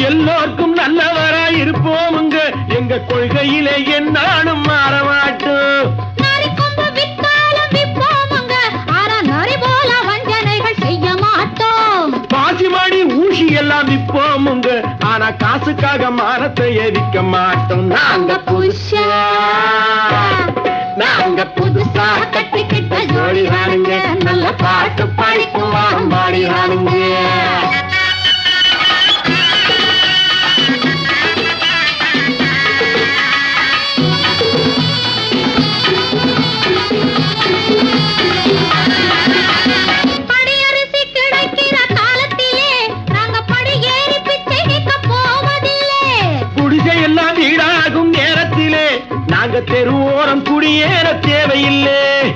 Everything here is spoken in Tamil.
எல்லோருக்கும் நல்லவராய் இருப்போமுங்க எங்க கொள்கையிலே என்னாலும் மாற மாட்டோம். பாசிமாடி ஊசி எல்லாம் விற்போமுங்க ஆனா காசுக்காக மானத்தை எரிக்க மாட்டோம். நாங்க புதுசா. நாங்க புதுசா கட்டிக்கிட்ட ஜோடி நல்ல பாட்டு படிக்குவாங்க எல்லாம் வீடாகும் நேரத்திலே. நாங்க தெருவோரம் குடியேற தேவையில்லை.